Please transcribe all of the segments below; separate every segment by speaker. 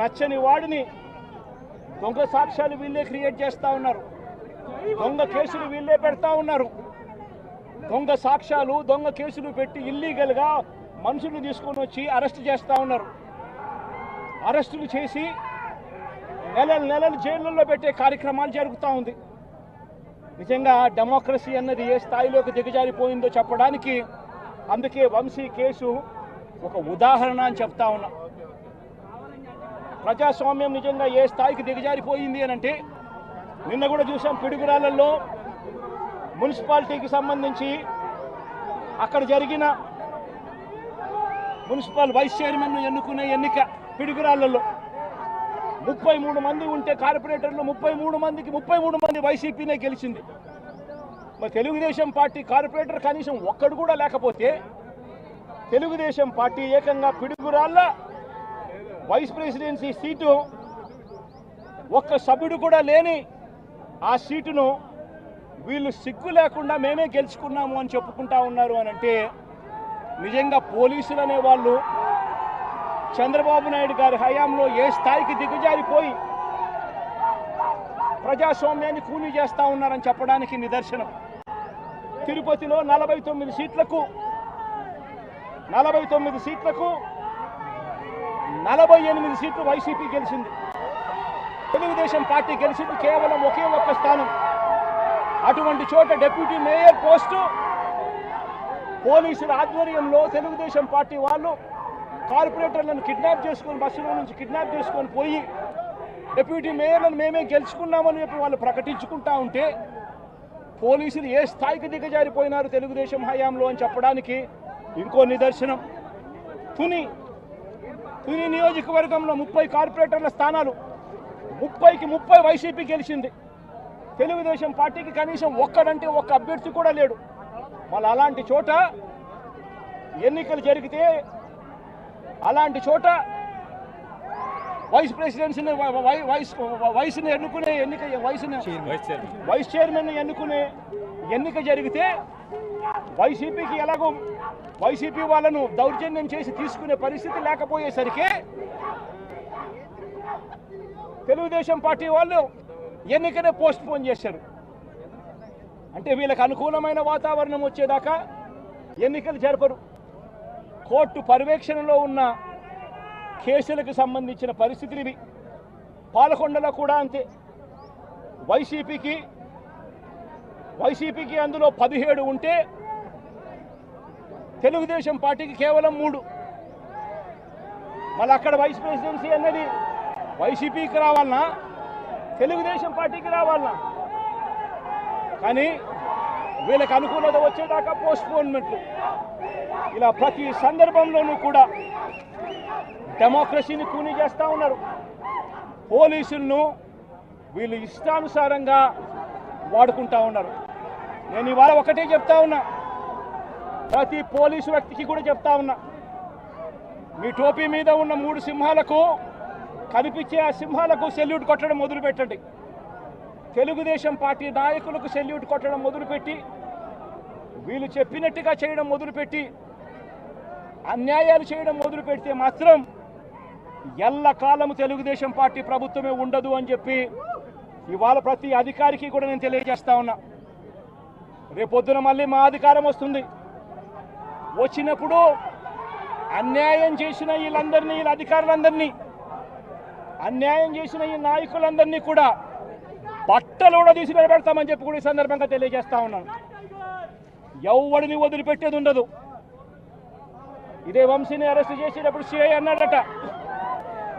Speaker 1: నచ్చని వాడిని దొంగ సాక్ష్యాలు వీళ్ళే క్రియేట్ చేస్తూ ఉన్నారు. దొంగ కేసులు వీళ్ళే పెడతా ఉన్నారు. దొంగ సాక్ష్యాలు దొంగ కేసులు పెట్టి ఇల్లీగల్గా మనుషులు తీసుకొని వచ్చి అరెస్ట్ చేస్తూ ఉన్నారు. అరెస్టులు చేసి నెలలు నెలలు జైళ్ళల్లో పెట్టే కార్యక్రమాలు జరుగుతూ ఉంది. నిజంగా డెమోక్రసీ అన్నది ఏ స్థాయిలోకి దిగజారిపోయిందో చెప్పడానికి అందుకే వంశీ కేసు ఒక ఉదాహరణ అని చెప్తా ఉన్నా. ప్రజాస్వామ్యం నిజంగా ఏ స్థాయికి దిగజారిపోయింది అని అంటే నిన్న కూడా చూసాం పిడుగురాళ్ళల్లో మున్సిపాలిటీకి సంబంధించి అక్కడ జరిగిన మున్సిపల్ వైస్ చైర్మన్ను ఎన్నుకునే ఎన్నిక పిడుగురాళ్ళల్లో ముప్పై మూడు మంది ఉంటే కార్పొరేటర్లు ముప్పై మూడు మందికి ముప్పై మూడు మంది వైసీపీనే గెలిచింది. మరి తెలుగుదేశం పార్టీ కార్పొరేటర్ కనీసం ఒక్కడు కూడా లేకపోతే తెలుగుదేశం పార్టీ ఏకంగా పిడుగురాళ్ళ వైస్ ప్రెసిడెన్సీ సీటు ఒక్క సభ్యుడు కూడా లేని ఆ సీటును వీళ్ళు సిగ్గు లేకుండా మేమే గెలుచుకున్నాము అని చెప్పుకుంటా ఉన్నారు అని అంటే నిజంగా పోలీసులు అనే వాళ్ళు చంద్రబాబు నాయుడు గారి హయాంలో ఏ స్థాయికి దిగజారిపోయి ప్రజాస్వామ్యాన్ని కూలీ చేస్తూ ఉన్నారని చెప్పడానికి నిదర్శనం. తిరుపతిలో నలభై తొమ్మిది సీట్లకు నలభై తొమ్మిది సీట్లకు నలభై ఎనిమిది సీట్లు వైసీపీ గెలిచింది. తెలుగుదేశం పార్టీ గెలిచింది కేవలం ఒకే ఒక్క స్థానం. అటువంటి చోట డిప్యూటీ మేయర్ పోస్టు పోలీసుల ఆధ్వర్యంలో తెలుగుదేశం పార్టీ వాళ్ళు కార్పొరేటర్లను కిడ్నాప్ చేసుకొని బస్సులో నుంచి కిడ్నాప్ చేసుకొని పోయి డిప్యూటీ మేయర్లను మేమే గెలుచుకున్నామని చెప్పి వాళ్ళు ప్రకటించుకుంటా ఉంటే పోలీసులు ఏ స్థాయికి దిగజారిపోయినారు తెలుగుదేశం హయాంలో అని చెప్పడానికి ఇంకో నిదర్శనం. తుని తుని నియోజకవర్గంలో ముప్పై కార్పొరేటర్ల స్థానాలు ముప్పైకి ముప్పై వైసీపీ గెలిచింది. తెలుగుదేశం పార్టీకి కనీసం ఒక్కడంటే ఒక్క అభ్యర్థి కూడా లేడు. మళ్ళీ అలాంటి చోట ఎన్నికలు జరిగితే అలాంటి చోట వైస్ ప్రెసిడెన్సీని వైస్ వయసుని ఎన్నుకునే ఎన్నిక వయసుని వైస్ చైర్మన్. ఎన్నుకునే ఎన్నిక జరిగితే వైసీపీకి ఎలాగో వైసీపీ వాళ్ళను దౌర్జన్యం చేసి తీసుకునే పరిస్థితి లేకపోయేసరికి తెలుగుదేశం పార్టీ వాళ్ళు ఎన్నికనే పోస్ట్ పోన్ చేశారు. అంటే వీళ్ళకి అనుకూలమైన వాతావరణం వచ్చేదాకా ఎన్నికలు జరపరు. కోర్టు పర్యవేక్షణలో ఉన్న కేసులకు సంబంధించిన పరిస్థితులు ఇవి. పాలకొండలో కూడా అంతే. వైసీపీకి వైసీపీకి అందులో పదిహేడు ఉంటే తెలుగుదేశం పార్టీకి కేవలం మూడు. మళ్ళీ అక్కడ వైస్ ప్రెసిడెన్సీ అన్నది. వైసీపీకి రావాలనా తెలుగుదేశం పార్టీకి రావాలనా కానీ వీళ్ళకి అనుకూలత వచ్చేదాకా పోస్ట్పోన్మెంట్లు ఇలా ప్రతి సందర్భంలోనూ కూడా డెమోక్రసీని కూని చేస్తూ ఉన్నారు. పోలీసులను వీళ్ళు ఇష్టానుసారంగా వాడుకుంటా ఉన్నారు. నేను ఇవాళ ఒకటే చెప్తా ఉన్నా. ప్రతి పోలీసు వ్యక్తికి కూడా చెప్తా ఉన్నా. మీ టోపీ మీద ఉన్న మూడు సింహాలకు కనిపించే ఆ సింహాలకు సెల్యూట్ కొట్టడం మొదలుపెట్టండి. తెలుగుదేశం పార్టీ నాయకులకు సెల్యూట్ కొట్టడం మొదలుపెట్టి వీళ్ళు చెప్పినట్టుగా చేయడం మొదలుపెట్టి అన్యాయాలు చేయడం మొదలు పెడితే మాత్రం ఎల్లకాలము తెలుగుదేశం పార్టీ ప్రభుత్వమే ఉండదు అని చెప్పి ఇవాళ ప్రతి అధికారికి కూడా నేను తెలియజేస్తా ఉన్నా. రేపొద్దున మళ్ళీ మా అధికారం వస్తుంది. వచ్చినప్పుడు అన్యాయం చేసిన వీళ్ళందరినీ వీళ్ళ అధికారులందరినీ అన్యాయం చేసిన ఈ నాయకులందరినీ కూడా బట్టలు కూడా తీసి నిలబెడతామని చెప్పి కూడా ఈ సందర్భంగా తెలియజేస్తా ఉన్నాను. ఎవడిని వదిలిపెట్టేది ఉండదు. ఇదే వంశీని అరెస్ట్ చేసేటప్పుడు సిఐ అన్నాడట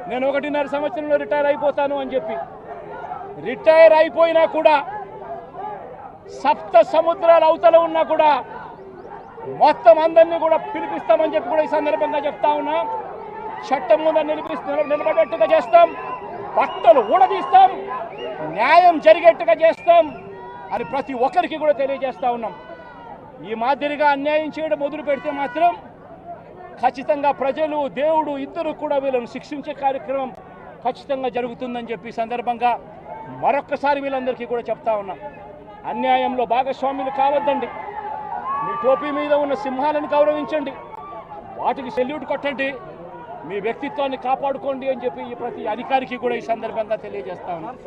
Speaker 1: నేను ఒకటిన్నర సంవత్సరంలో రిటైర్ అయిపోతాను అని చెప్పి. రిటైర్ అయిపోయినా కూడా సప్త సముద్రాలు అవతల ఉన్నా కూడా మొత్తం అందరినీ కూడా పిలిపిస్తామని చెప్పి కూడా ఈ సందర్భంగా చెప్తా ఉన్నా. చట్టం ముందు నిలిపిస్తు నిలబడేట్టుగా చేస్తాం. బట్టలు ఊడదీస్తాం. న్యాయం జరిగేట్టుగా చేస్తాం అని ప్రతి ఒక్కరికి కూడా తెలియజేస్తా ఉన్నాం. ఈ మాదిరిగా అన్యాయం చేయడం మొదలు పెడితే మాత్రం ఖచ్చితంగా ప్రజలు దేవుడు ఇద్దరు కూడా వీళ్ళను శిక్షించే కార్యక్రమం ఖచ్చితంగా జరుగుతుందని చెప్పి సందర్భంగా మరొక్కసారి వీళ్ళందరికీ కూడా చెప్తా ఉన్నాం. అన్యాయంలో భాగస్వాములు కావద్దండి. మీ టోపీ మీద ఉన్న సింహాలను గౌరవించండి. వాటికి సెల్యూట్ కొట్టండి. మీ వ్యక్తిత్వాన్ని కాపాడుకోండి అని చెప్పి ఈ ప్రతి అధికారికి కూడా ఈ సందర్భంగా తెలియజేస్తా ఉన్నాను